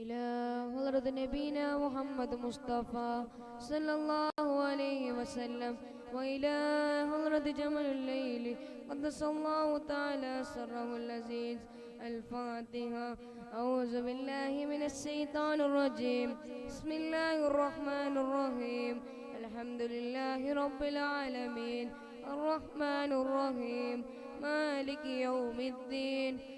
إلى حضرة نبينا محمد مصطفى صلى الله عليه وسلم. وإلى حضرة جمل الليل قدس الله تعالى سره اللذيذ. الفاتحة. أعوذ بالله من الشيطان الرجيم. بسم الله الرحمن الرحيم. الحمد لله رب العالمين. الرحمن الرحيم. مالك يوم الدين.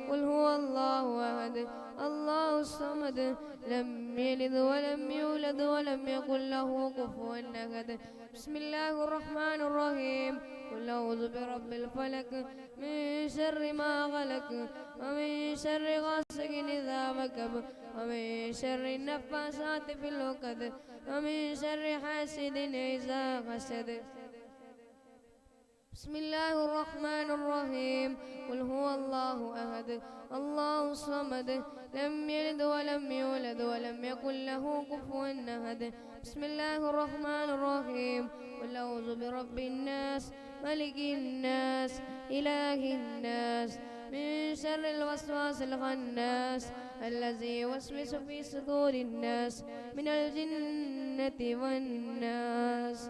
قل هو الله أحد الله الصمد. لم يلد ولم يولد ولم يكن له كفوا أحد. بسم الله الرحمن الرحيم. قل أعوذ برب الفلك من شر ما خلق ومن شر غاسق إذا وقب ومن شر النفاثات في العقد ومن شر حاسد إذا حسد بسم الله الرحمن الرحيم قل هو الله أحد الله الصمد لم يلد ولم يولد ولم يكن له كفوا أحد بسم الله الرحمن الرحيم قل أعوذ برب الناس ملك الناس إله الناس من شر الوسواس الخناس الذي يوسوس في صدور الناس من الجنة والناس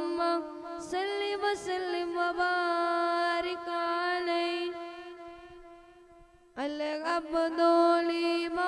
صل وسلم وبارك عليه العبد لمولاه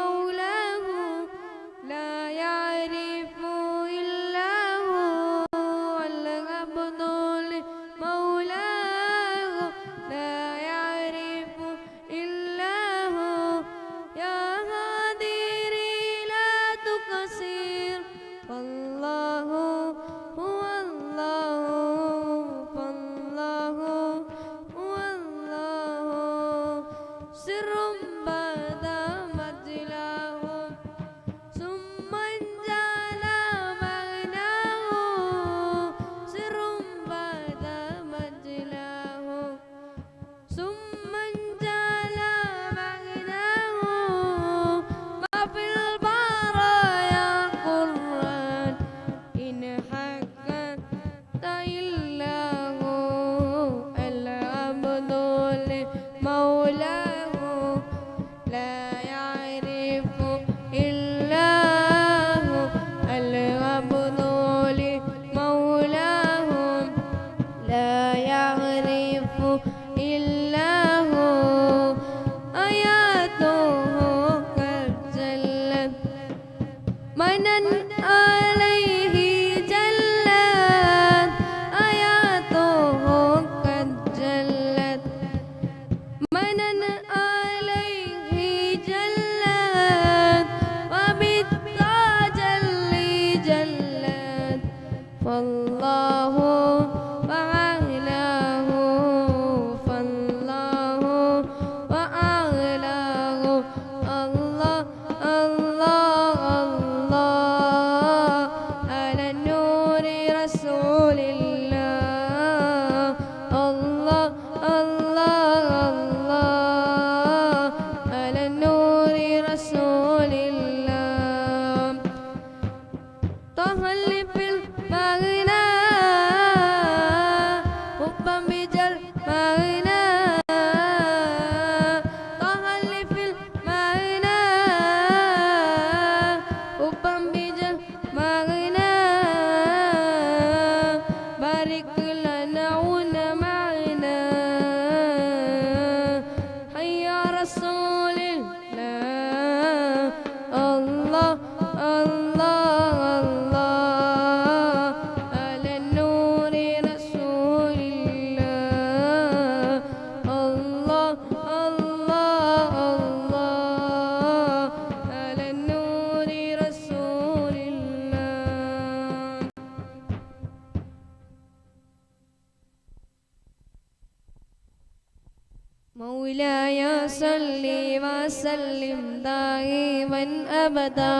مولاي صلي وسلم دائما أبدا.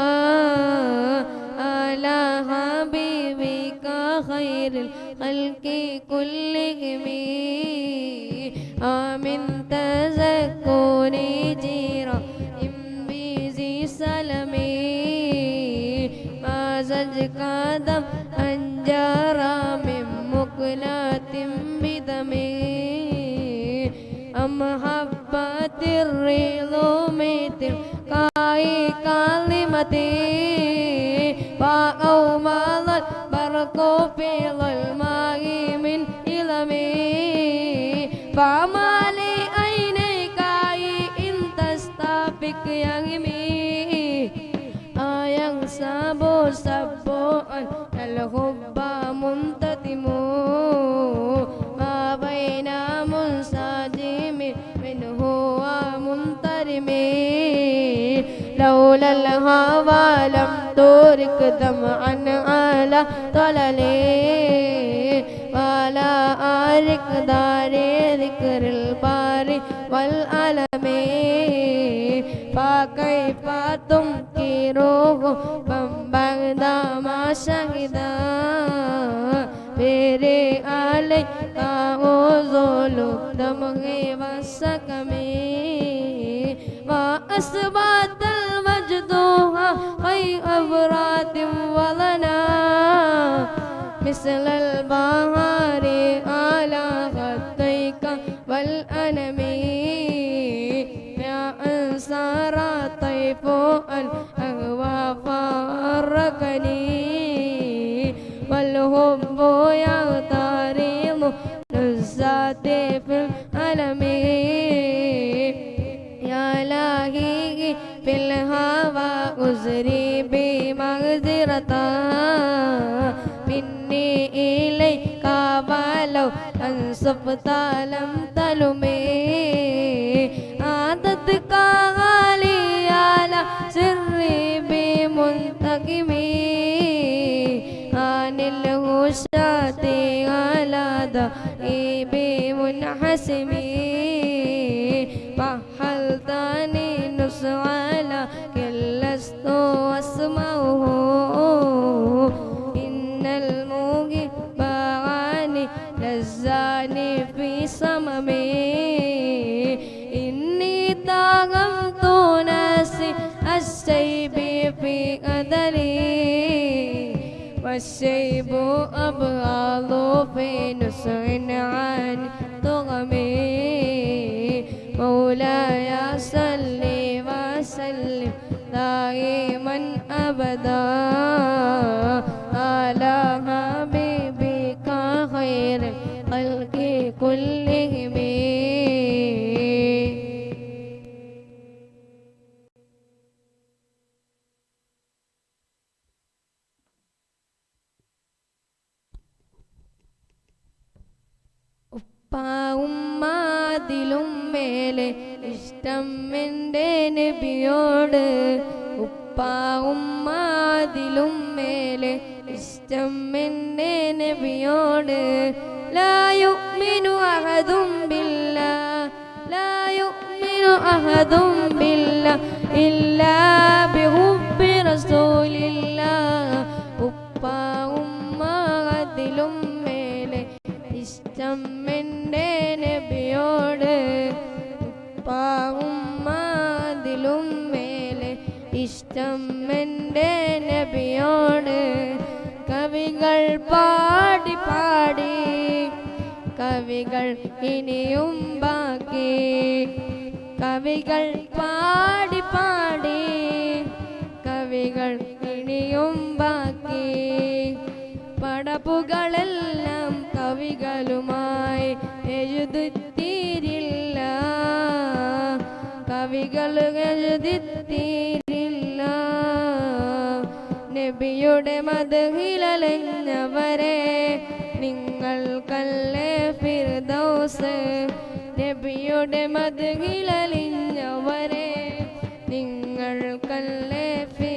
على حبيبك خير الخلق كلهم. امن تزكوني جيرا ام بزي سلمي ما زج قدم انجرا من مقلب أم حبة الرضوم تلقاي كلمتي وأومض البرق في ظلماء من إلمي فما لي عينيك إن تستبق يغمي آيang sabo-sabuan الحب لولا الهوى لم ترك دمعا على طللي ولا أرك دار ذكر الباري والألم فكيف تنكره من بعد ما شهدا بيري عليك أوزول الدمع والسكم وأثبت المجد خير أبراد ولنا مثل البهار على خديك والأنم. يا أنصار طيف الأهوى فرقني والحب يغترم نزاتي في الألم. في الهوى أزري بمغزرة مني إليك ولو أنصفت لم تلمي والشيب أبغض في نسع عن طغمي. مولاي صل وسلم دائما أبدا. على حبيبك خير الخلق كلهم എന്റെ നബിയോട് ഉപ്പാവും മാതിലും മേലെ ഇഷ്ടം എന്റെ നബിയോട്. ലായുമിനു അഹദും ബില്ല ലായുമിനു അഹദും ബില്ല ഇല്ലാ ഇഷ്ടം എന്റെ നബിയോട് കവികൾ പാടി പാടി കവികൾ ഇനിയും ബാക്കി കവികൾ പാടി പാടി കവികൾ ഇനിയും ബാക്കി. പടപ്പുകളെല്ലാം കവികളുമായി എഴുതിത്തീരില്ല കവികൾ എഴുതിത്തീരില്ല നബിയുടെ മതഹിലലഞ്ഞവരെ നിങ്ങൾക്കല്ലേ ഫിർദോസ്? നബിയുടെ മതഹിലലിഞ്ഞവരെ നിങ്ങൾക്കല്ലേ ഫിർദൗസ്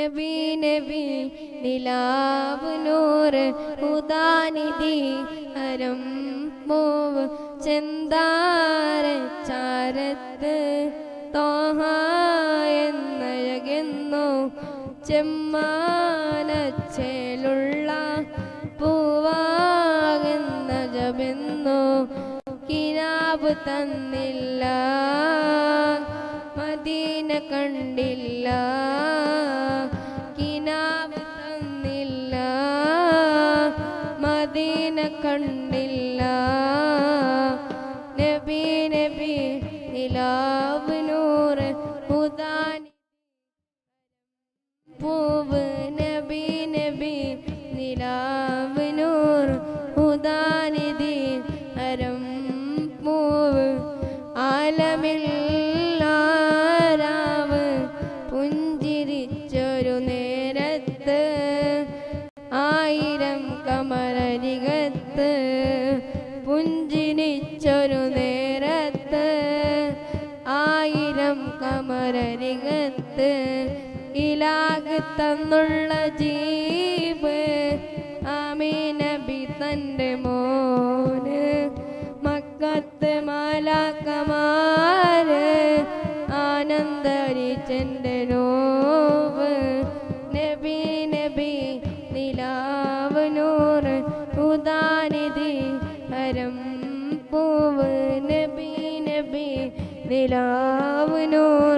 നബി നബി നിലാവ് നൂറ് ഉദാനിധി ഹരം പൂവ് ചെന്താര ചാരത്ത് തോഹ എന്നഴകുന്നു ചെമ്മാനച്ചേലുള്ള പൂവാകുന്ന ജപെന്നു കിനാബ് തന്നില്ല കണ്ടില്ല കിനാവ് തന്നില്ല മദീന കണ്ടില്ല. പത്ത് മാലാക്കമാര് ആനന്ദരിച്ചെന്റെ നോവ് നബി നബി നിലാവ് നൂറ് ഉദാനിധി ഹരം പൂവ് നബി നബി നിലാവ് നൂറ്.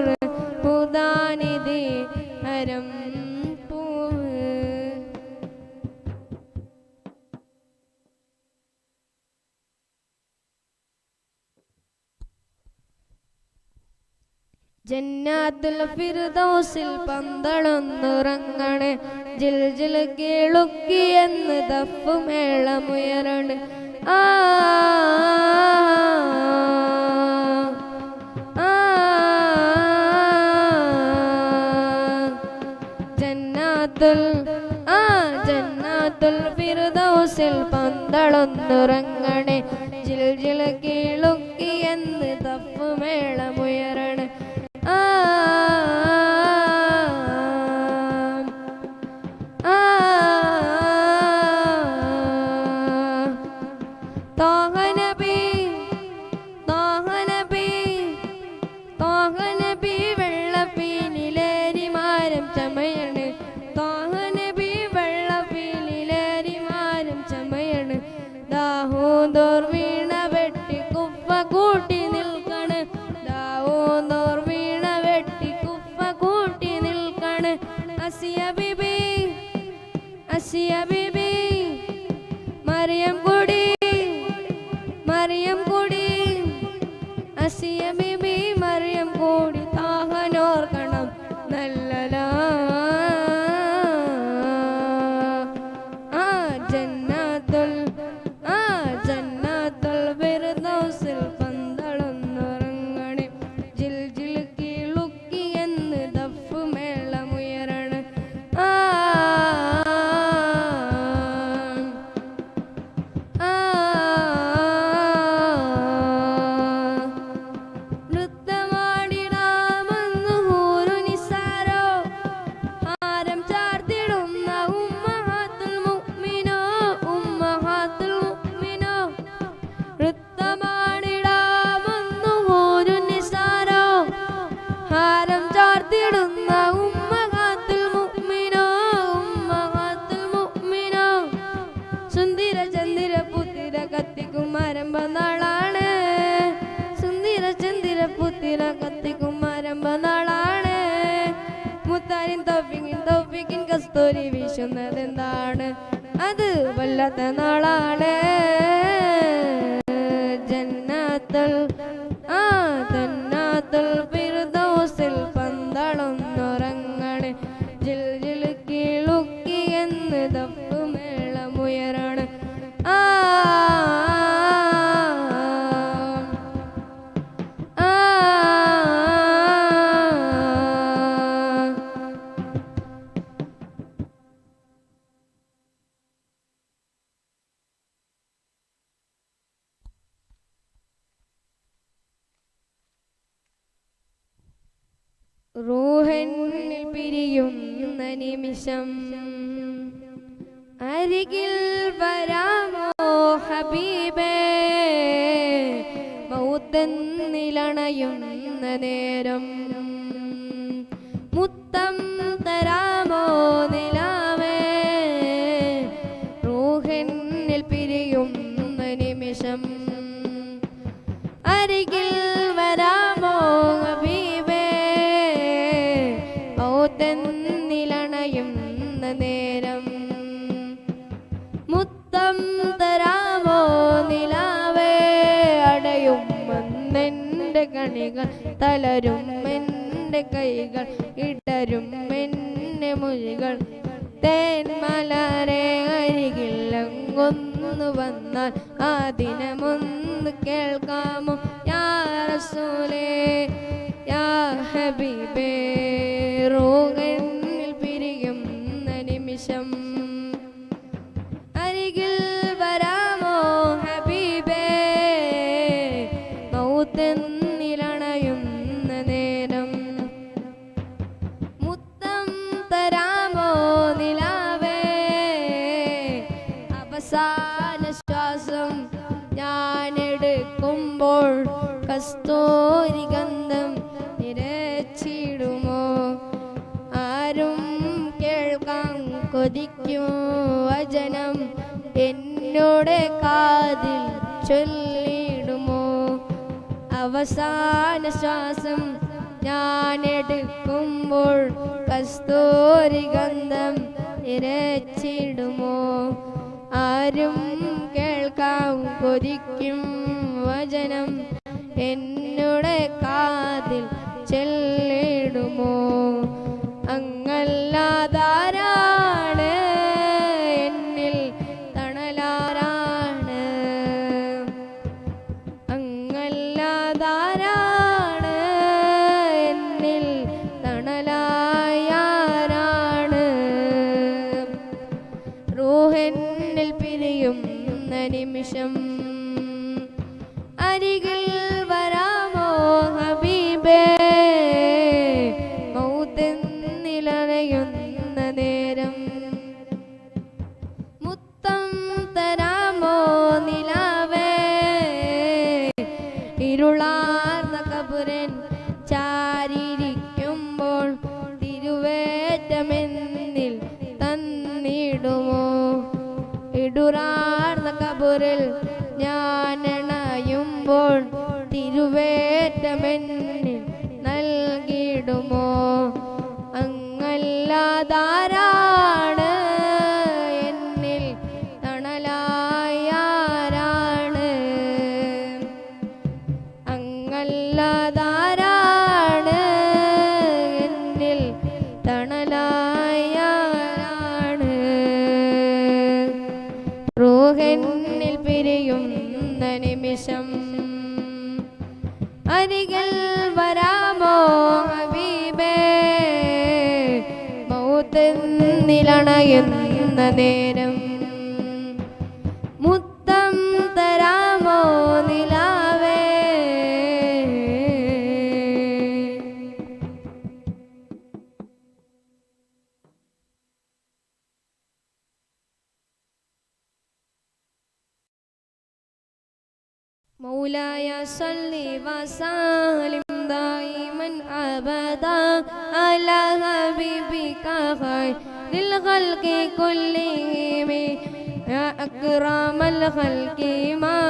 ജന്നത്തിൽ ഫിർദൗസിൽ പന്തളൊന്നുറങ്ങണേ. ജിൽ ജിൽ കീളുക്കി എന്ന് തപ്പുമേളമുയരണേ ആ ജന്നാത്തുൽ ആ ജന്നാത്തുൽ ഫിർദൗസിൽ പന്തളൊന്നുറങ്ങണേ. ജിൽ ജിൽ കീളുക്കി എന്ന് തപ്പുമേളമുയരണേ പിറന്നാളാണ് തളരും എന്റെ കൈകൾ ഇടരും എന്റെ മുഴികൾ. തേന്മലരെ അരികില്ലങ്ങൊന്നു വന്നാൽ ആദിനമൊന്ന് കേൾക്കാമോ? യാ റസൂലേ യാ ഹബീബേ പിരിയുന്ന നിമിഷം ചൊല്ലിടുമോ അവസാന ശ്വാസം ഞാൻ എടുക്കുമ്പോൾ കസ്തൂരി ഗന്ധം ഇരച്ചിടുമോ ആരും കേൾക്കാം കൊതിക്കും വചനം. എന്നുടെ കാതിൽ ചെല്ല മുഹന്നിൽ പിരിയുന്ന നിമിഷം അരികിൽ വരാമോ ബീബേ മൗതന്നിലണയുന്ന നേരം My.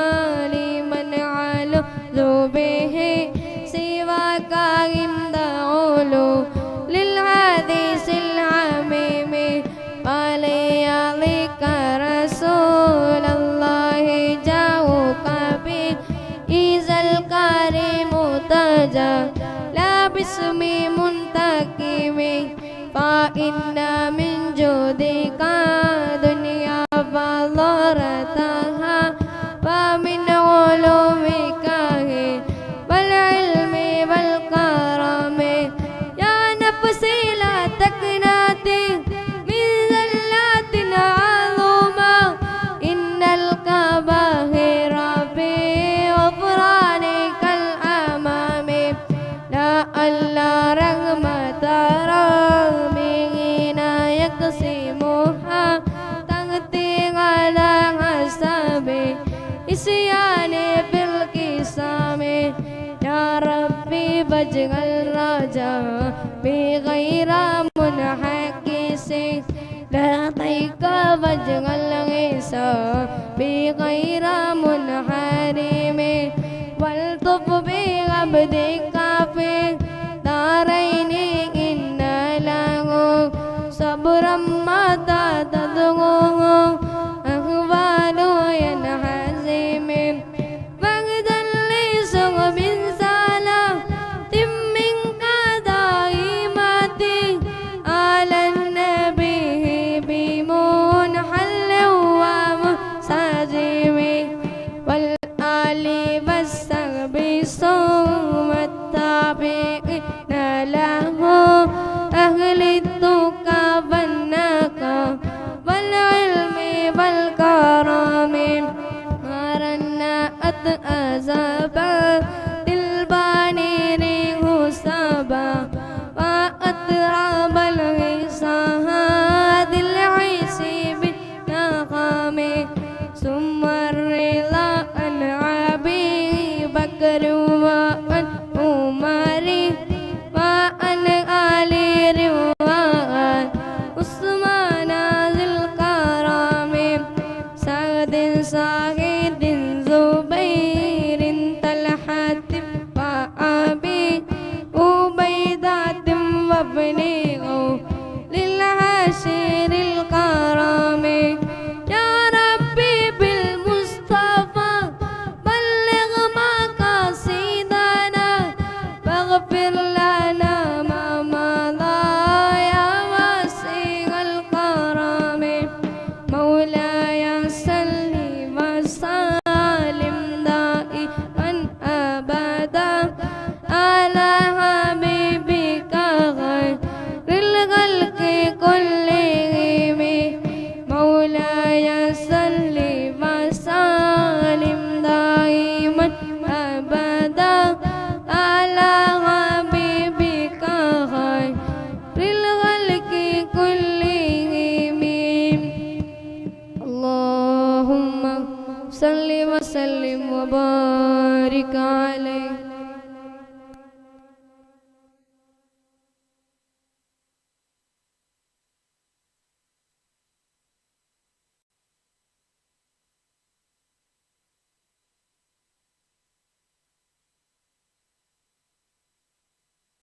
النساء بغير منحرم والطف بعبدك في دارين إن له صبرا